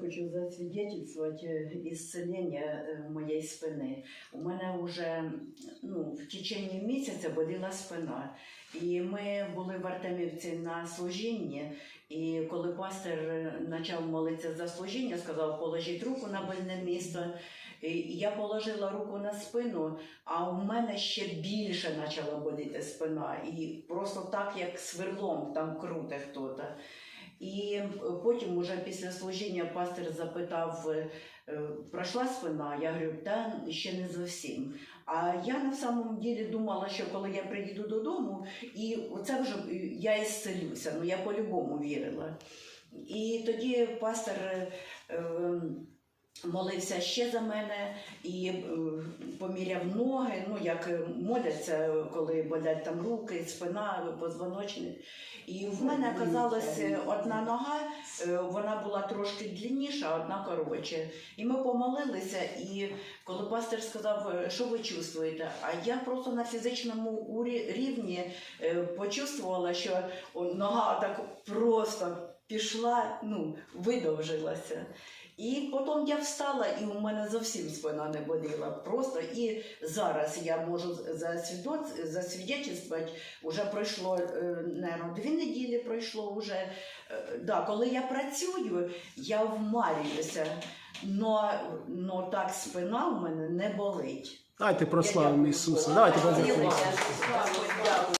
хочу засвідчити ісцелення е, моєї спини. У мене вже ну, в течение місяця боліла спина. І ми були в Артемівці на служінні, і коли пастор е, почав молитися за служіння, сказав, положіть руку на больне місто. І я положила руку на спину, а у мене ще більше почала боліти спина. І просто так, як сверлом там круте хтось. І потім, уже після служіння, пастор запитав, е, е, пройшла спина. Я говорю, та ще не зовсім. А я на самом ділі думала, що коли я приїду додому, і це вже я ісцелюся. Ну я по-любому вірила. І тоді пастор. Молився ще за мене і е, поміряв ноги, ну як е, моляться, коли болять там руки, спина, позвоночник. І в мене оказалась е, одна нога, вона була трошки длинніша, одна коротше. І ми помолилися, і коли пастор сказав, що ви чувствуєте, а я просто на фізичному рівні е, почувствувала, що нога так просто пішла, ну, видовжилася. І потім я встала, і у мене зовсім спина не боліла. Просто і зараз я можу засвідчити, вже пройшло, е, наверно, дві неділі пройшло вже. Е, Да, коли я працюю, я вмарююся, но, но так спина у мене не болить. Дайте прославимо дякую Ісуса. Богу. Давайте Дякую. подякуємо. Дякую. Дякую.